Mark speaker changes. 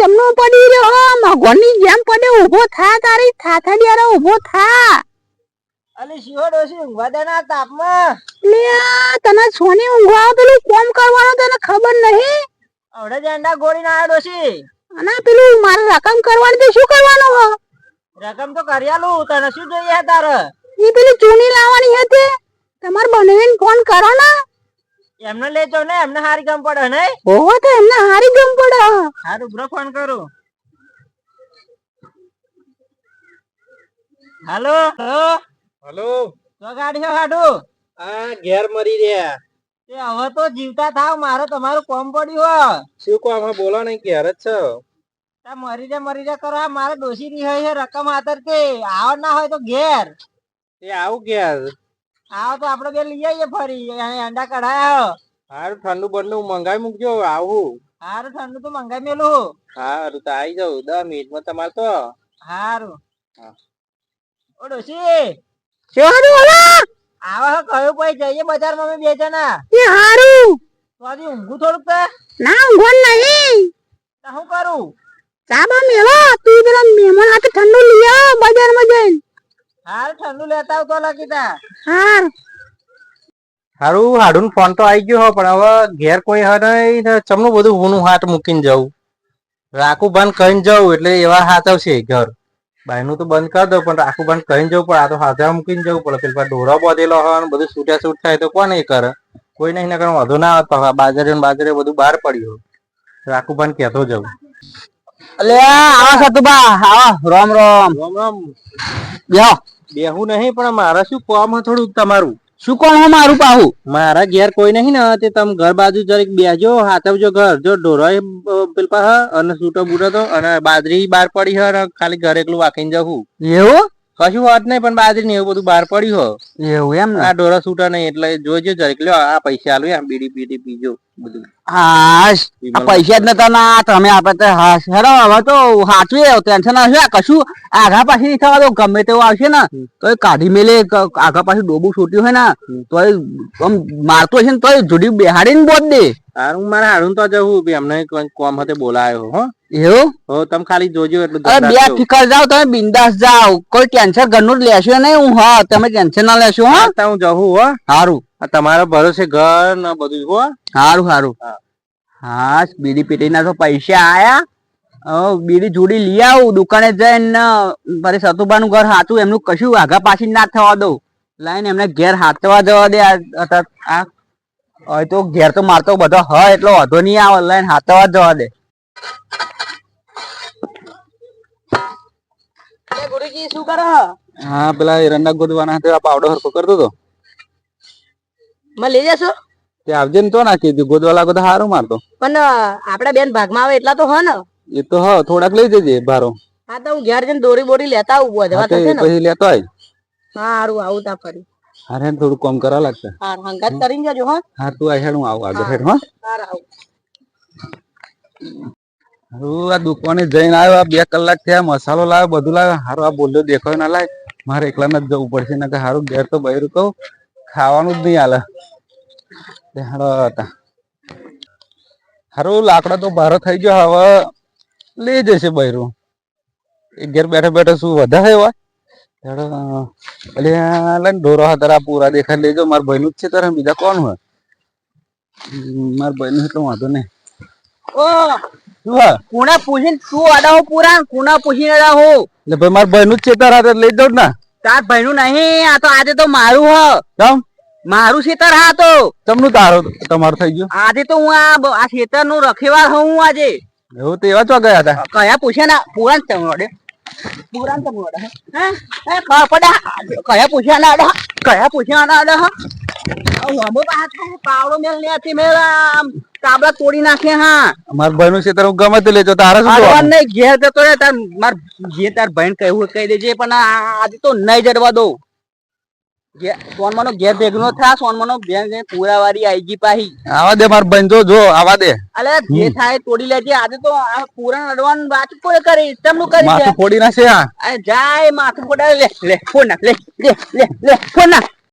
Speaker 1: ચમનો પડી રહ્યો. મગોની જેમ પડે ઊભો થા તારી? થાથડિયારો ઊભો થા.
Speaker 2: અલી શિવડો છે ઊંઘવા દેના તાપમાં.
Speaker 1: લે તને સોની ઊંઘવા પેલું કોમ કરવાનું તને ખબર નહીં?
Speaker 2: અવડે જ અંડા ગોળી ના આડો ડોશી
Speaker 1: અને પેલું મારે રકમ કરવાની તો શું કરવાનું હો?
Speaker 2: રકમ તો કરિયાલું તને શું જોઈએ હે તારે?
Speaker 1: એ પેલી ચૂની લાવવાની હતી. તમાર બનેવીને ફોન કરો ને.
Speaker 2: એમને લેજો ને એમને હારી ગમ પડે ને?
Speaker 1: ઓહો તો એમને હારી ગમ પડે.
Speaker 2: હારું બ્રો ફોન કરું. હાલો? હેલો.
Speaker 3: હલો
Speaker 2: તો ગાડી છે
Speaker 3: આ ઘેર મરી રહ્યા.
Speaker 2: તે હવે તો જીવતા થાવ મારે તમારું કોમ પડ્યું હો.
Speaker 3: શું કોમ અમે બોલો ને ઘેર જ છો.
Speaker 2: તા મરી રે મરી રે કરો આ મારે દોષી રહી હોય છે રકમ આતર કે આવ ના હોય તો ઘેર.
Speaker 3: એ આવું ઘેર.
Speaker 2: આવો તો આપડે બે લઈ આવીએ ફરી. અંડા કઢાયા.
Speaker 3: હારું ઠંડુ બંડુ મંગાવી મૂકજો આવું.
Speaker 2: હારું ઠંડુ તો મંગાઈ મેલું.
Speaker 3: હારું તો આવી જાઉં દસ મિનિટમાં તમારે તો.
Speaker 2: હારું.
Speaker 3: હા.
Speaker 2: ઓ ડોશી.
Speaker 1: શું હારું ઓલા?
Speaker 2: આવો હા કયું પછી જઈએ બજારમાં અમે બે જણા?
Speaker 1: એ હારું.
Speaker 2: તો આજે ઊંઘું થોડુંક તે
Speaker 1: ના ઊંઘવા નહીં.
Speaker 2: તો શું કરું?
Speaker 1: ચાબા મેલો તું પેલા મહેમાન હાથે ઠંડુ લઈ આવ બજારમાં જઈને.
Speaker 2: હારું ઠંડુ લેતા આવતો લખીતા
Speaker 1: હાલ.
Speaker 3: હારું હાડું ફોન તો આવી ગયો હો પણ હવે ઘેર કોઈ હે નહીં ને ચમનું બધું હુનું હાથ મૂકીને જવું રાખું બંધ કહીને જવું એટલે એવા હાથ આવશે ઘર. બાયનું તો બંધ કરી દો પણ રાખું બંધ કહીને જવું પણ આ તો હાથા મૂકીને જવું પડે પેલા ડોરો બાંધેલો હોય ને બધું છૂટ્યા છૂટ થાય તો કોણ એ કરે? કોઈ નહીં નકર વધુ ના આવે પાછા બાજરે બાજરે બધું બહાર પડ્યું. રાખું બંધ કહેતો જવું
Speaker 1: અલે આવા સતુબા આવા રામ રામ.
Speaker 3: રામ રામ.
Speaker 1: બેહો.
Speaker 3: બેહું નહીં પણ મારે શું કામ હે થોડું તમારું?
Speaker 1: શું કોણ હો મારું પાહુ?
Speaker 3: મારા ઘેર કોઈ નહીં ને તે તમે ઘર બાજુ જરીક બેજો હાથવજો ઘર. જો ઢોરાય પેલપા હ અને સૂટો બૂટો તો અને બાજરી બહાર પડી હ અને ખાલી ઘર એકલું વાકીને જવું
Speaker 1: એવું?
Speaker 3: કશું હોત નહીં પણ બાજરી ને એવું બધું બહાર પડ્યું હો
Speaker 1: એવું એમ ને?
Speaker 3: આ ડોરા સૂટા નહીં એટલે જોજો જરીક. લ્યો આ પૈસા આલુ આમ બીડી બીડી પીજો બધું.
Speaker 1: હાશ. આ પૈસા જ નતા ના તમે આપે તો હાશ હેરો હવે તો સાચું એ ટેન્શન આવશે કશું આઘા પાછી નહીં થવા દો ગમે તેવું આવશે ને. તો એ કાઢી મેલે આગા પાછું ડોબું છૂટ્યું હોય ને. તો આમ મારતો હશે ને તો જોડી જુડી બેહાડીને બોજ દે.
Speaker 3: હારું મારે હારું તો જવું બી અમને કોમ હતે બોલાયો હો.
Speaker 1: એવું?
Speaker 3: હો તમે ખાલી જોજો એટલું
Speaker 1: અરે બે ફિકર જાવ તમે બિંદાસ જાવ કોઈ ટેન્શન ઘરનું જ લેશો નહીં હું હા તમે ટેન્શન ના લેશો હા.
Speaker 3: તો હું જવું હો.
Speaker 1: સારું
Speaker 3: તમારો ભરોસે ઘર ને બધું હો.
Speaker 1: સારું સારું
Speaker 3: હા.
Speaker 1: બીડી પીટી ના તો પૈસા આયા. બીડી જોડી લઈ આવું દુકાને જઈને મારે સતુબાનું ઘર હાથું એમનું કશું આગા પાછી ના થવા દઉં. લાઈને એમને ઘેર હાથવા જવા દે આ હવે તો ઘેર તો મારતો બધો હ એટલો વધો નહીં આવે લાઈને હાથવા જવા દે.
Speaker 2: ગુરુજી શું કરે
Speaker 1: હા? પેલા એરંડા ગોદવાના હતા આ પાવડો હરખો કરતો તો
Speaker 2: મને લઈ જશો?
Speaker 1: તે આવજે ને તો ના કીધું ગોદવા લાગો તો હારું મારતો.
Speaker 2: પણ આપડા બેન ભાગમાં આવે એટલા તો હ ને.
Speaker 1: એ તો હ થોડાક લઈ જજે ભારો.
Speaker 2: હા તો હું ઘેર જઈને દોરી બોરી લેતા આવું
Speaker 1: હા
Speaker 2: ને?
Speaker 1: પછી લેતો આય.
Speaker 2: સારું આવું તા ફરી.
Speaker 1: હારે થોડું કોમ કરા લાગશે.
Speaker 2: હા હંગાત કરીને જજો હા.
Speaker 1: હા તું આ હેડ આવું આગળ હેડ હા.
Speaker 2: સારું આવું.
Speaker 1: હું આ દુકાને જઈને આવ્યો આ બે કલાક થયા મસાલો લાવ્યો બધું લાવ્યો. હારું આ બોલ્યો દેખાય ના લાય. મારે એકલા જ જવું પડશે ને કે હારું ઘેર તો બહેરું કહું ખાવાનું જ નહીં હાલે. તે હતા. હારું લાકડા તો ભારો થઈ ગયો હવે લઈ જશે બહેરું એક ઘેર બેઠા બેઠા શું વધારે હોય? અલ્યા ઢોરો પૂરા લેજો. મારા ભાઈનું જ છે તારા બીજા કોણ હોય? હમ, મારા ભાઈનું એટલું વાંધો નહીં.
Speaker 2: ઓ કુણા પૂછીને તું અડાવો પૂરા કુણા પૂછીને અડાવો
Speaker 1: એટલે ભાઈ મારા ભાઈ નું જ ચેતર હાથે લઈ જાઉં ને.
Speaker 2: તાર ભાઈ નું નહીં આ તો આજે તો મારું હ.
Speaker 1: કેમ?
Speaker 2: મારું ખેતર હા તો
Speaker 1: તમનું તારો તમારું થઈ ગયું?
Speaker 2: આજે તો હું આ આ ખેતરનું રખેવાર હું આજે.
Speaker 1: એવું તો એવા ચો ગયા હતા.
Speaker 2: કયા પૂછ્યા ના પુરાણ ચમડે પુરાણ ચમડે હે. હે? kau પડે કયા પૂછ્યા ના અડા કયા પૂછ્યા ના dah હમો પાછા પાવડો મેલ ને હતી મેલ આમ. કાબલા તોડી નાખે હા.
Speaker 1: મારા ભાઈ નું ક્ષેત્ર ગમે તે લેજો તારે શું જોવાનું?
Speaker 2: નહીં ઘેર જતો રે તાર માર જે તાર ભાઈ કહ્યું કહી દેજે પણ આજે તો નહીં જડવા દો સોનમાનો ઘેર ભેગનો થયા સોનમાનો બેન પુરાવારી આઈ ગઈ પાહી.
Speaker 1: આવા દે માર બંધો જો જો આવા દે.
Speaker 2: અલે જે થાય તોડી લેજે. આજે તો આ પુરાણ અડવાન વાત કોઈ કરી તેમનું કરી
Speaker 1: માથું ફોડી નાખશે આ.
Speaker 2: જાય માથું ફોડા લે લે ફોન નાખ લે લે લે ફોન નાખ.